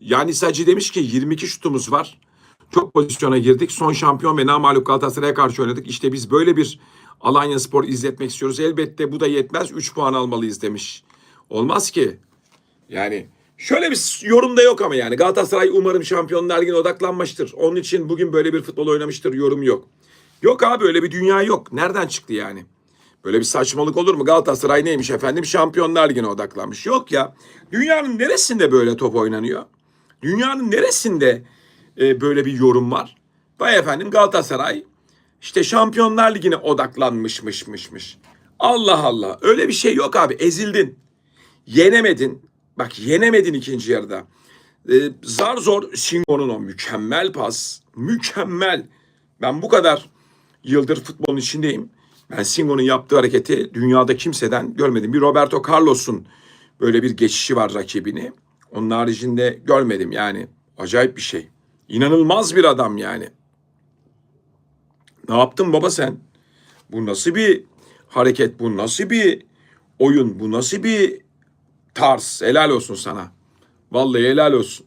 Yani Sacı demiş ki 22 şutumuz var. Çok pozisyona girdik. Son şampiyon ve namağlup Galatasaray'a karşı oynadık. İşte biz böyle bir Alanya Spor izletmek istiyoruz. Elbette bu da yetmez. 3 puan almalıyız demiş. Olmaz ki. Yani şöyle bir yorum da yok ama yani Galatasaray umarım Şampiyonlar Ligi'ne odaklanmıştır. Onun için bugün böyle bir futbol oynamıştır yorum yok. Yok abi öyle bir dünya yok. Nereden çıktı yani? Böyle bir saçmalık olur mu? Galatasaray neymiş efendim? Şampiyonlar Ligi'ne odaklanmış. Yok ya. Dünyanın neresinde böyle top oynanıyor? Dünyanın neresinde e, böyle bir yorum var? Vay efendim Galatasaray işte Şampiyonlar Ligi'ne odaklanmışmışmışmış. Allah Allah. Öyle bir şey yok abi. Ezildin. Yenemedin. Bak yenemedin ikinci yarıda. Ee, zar zor Singo'nun o mükemmel pas. Mükemmel. Ben bu kadar yıldır futbolun içindeyim. Ben Singo'nun yaptığı hareketi dünyada kimseden görmedim. Bir Roberto Carlos'un böyle bir geçişi var rakibini. Onun haricinde görmedim yani. Acayip bir şey. İnanılmaz bir adam yani. Ne yaptın baba sen? Bu nasıl bir hareket? Bu nasıl bir oyun? Bu nasıl bir tarz? Helal olsun sana. Vallahi helal olsun.